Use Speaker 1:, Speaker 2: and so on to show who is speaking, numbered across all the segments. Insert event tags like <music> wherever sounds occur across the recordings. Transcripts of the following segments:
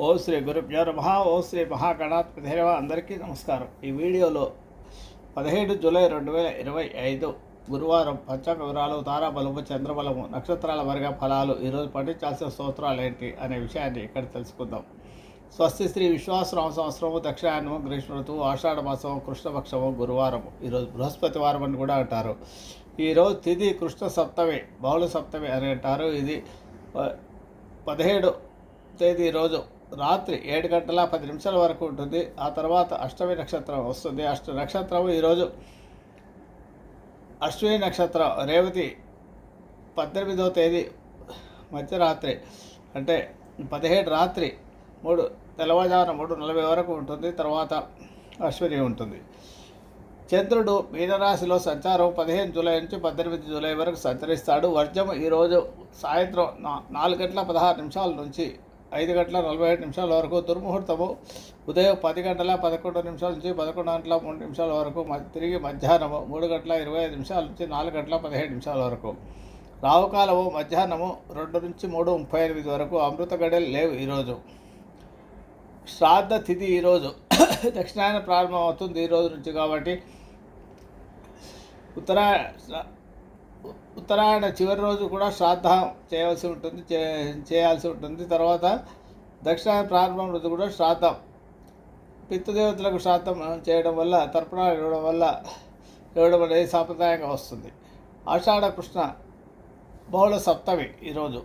Speaker 1: ఓ శ్రీ గురుభ్యో నమ. ఓ శ్రీ మహాగణాధిపతివ అందరికీ నమస్కారం. ఈ వీడియోలో పదిహేడు జూలై రెండు వేల ఇరవై ఐదు గురువారం పంచాంగ వివరాలు తారాబలము చంద్రబలము నక్షత్రాల వర్గ ఫలాలు ఈరోజు పఠించాల్సిన స్తోత్రాలు ఏంటి అనే విషయాన్ని ఇక్కడ తెలుసుకుందాం. స్వస్తి శ్రీ విశ్వాసరామ సంవత్సరము దక్షిణాయనము గ్రీష్మ ఋతువు ఆషాఢ మాసము కృష్ణపక్షము గురువారము. ఈరోజు బృహస్పతి వారం అని కూడా అంటారు. ఈరోజు తిథి కృష్ణ సప్తమి బహుళ సప్తమి అని అంటారు. ఇది ప- పదిహేడు తేదీ రోజు రాత్రి ఏడు గంటల పది నిమిషాల వరకు ఉంటుంది. ఆ తర్వాత అష్టమి నక్షత్రం వస్తుంది. అష్ట నక్షత్రం ఈరోజు అశ్విని నక్షత్రం రేవతి పద్దెనిమిదవ తేదీ మధ్యరాత్రి అంటే పదిహేడు రాత్రి మూడు తెల్లవారుజామున మూడు నలభై వరకు ఉంటుంది. తర్వాత అశ్విని ఉంటుంది. చంద్రుడు మీనరాశిలో సంచారం పదిహేను జూలై నుంచి పద్దెనిమిది జూలై వరకు సంచరిస్తాడు. వర్జం ఈరోజు సాయంత్రం నా నాలుగు గంటల పదహారు నిమిషాల నుంచి ఐదు గంటల నలభై ఐదు నిమిషాల వరకు దుర్ముహూర్తము. ఉదయం పది గంటల పదకొండు నిమిషాల నుంచి పదకొండు గంటల మూడు నిమిషాల వరకు తిరిగి మధ్యాహ్నము మూడు గంటల ఇరవై ఐదు నిమిషాల నుంచి నాలుగు గంటల పదిహేడు నిమిషాల వరకు. రావుకాలము మధ్యాహ్నము రెండు నుంచి మూడు ముప్పై ఎనిమిది వరకు అమృత గడలు లేవు ఈరోజు శ్రాద్ధ తిథి ఈరోజు <coughs> దక్షిణాయన ప్రారంభం అవుతుంది ఈ రోజు నుంచి కాబట్టి. ఉత్తరా ఉత్తరాయణ చివరి రోజు కూడా శ్రాద్ధ చేయవలసి ఉంటుంది చే చేయాల్సి ఉంటుంది. తర్వాత దక్షిణాయన ప్రారంభం రోజు కూడా శ్రాద్ధం. పితృదేవతలకు శ్రాద్ధం చేయడం వల్ల తర్పణాలు ఇవ్వడం వల్ల ఇవ్వడం అనేది సాంప్రదాయంగా వస్తుంది. ఆషాఢ కృష్ణ బహుళ సప్తమి ఈరోజు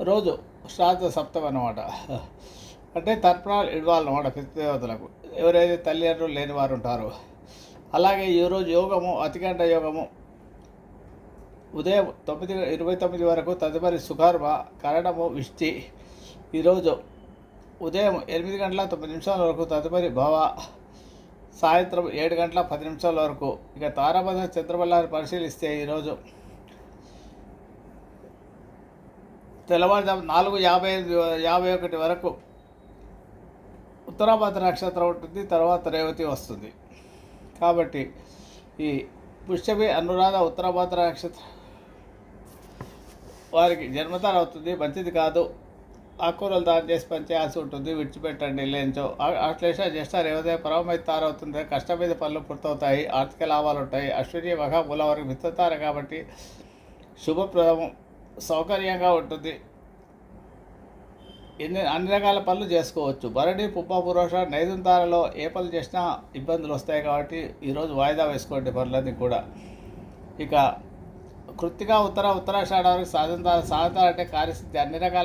Speaker 1: రోజు. శ్రాద్ధ సప్తమి అన్నమాట. అంటే తర్పణాలు ఇవ్వాలన్నమాట పితృదేవతలకు. ఎవరైతే తల్లిదండ్రులు లేని వారు ఉంటారో. అలాగే ఈరోజు యోగము అతికంట యోగము. ఉదయం తొమ్మిది ఇరవై తొమ్మిది వరకు తదుపరి సుకర్మ కరణము విష్టి. ఈరోజు ఉదయం ఎనిమిది గంటల తొమ్మిది నిమిషాల వరకు తదుపరి భవ సాయంత్రం ఏడు గంటల పది నిమిషాల వరకు. ఇక తారాబధ చంద్రబల్లాన్ని పరిశీలిస్తే ఈరోజు తెల్లవారుజాము నాలుగు యాభై యాభై ఒకటి వరకు ఉత్తరాభద్ర నక్షత్రం ఉంటుంది తర్వాత రేవతి వస్తుంది. కాబట్టి ఈ పుష్యమి అనురాధ ఉత్తరాభద్ర నక్షత్రం వారికి జన్మతార అవుతుంది మంచిది కాదు. ఆకుకూరలు దానం చేసి పనిచేయాల్సి ఉంటుంది విడిచిపెట్టండి లేంచో. అశ్లేష జ్యేష్ఠ రేవదయ పరమైతే తారవుతుంది కష్టం మీద పనులు పూర్తవుతాయి ఆర్థిక లాభాలు ఉంటాయి. అశ్విని మఖ వారికి వరకు మిత్రతార కాబట్టి శుభప్రదం సౌకర్యంగా ఉంటుంది. ఎన్ని అన్ని రకాల పనులు చేసుకోవచ్చు. భరణి పుప్ప పురోష నైదుంతారలో ఏ పనులు చేసినా ఇబ్బందులు వస్తాయి కాబట్టి ఈరోజు వాయిదా వేసుకోండి పనులన్నీ కూడా. ఇక కృత్తిగా ఉత్తర ఉత్తరాషాఢ వరకు సాధన సాధన అంటే కార్యస్థితి అన్ని రకాల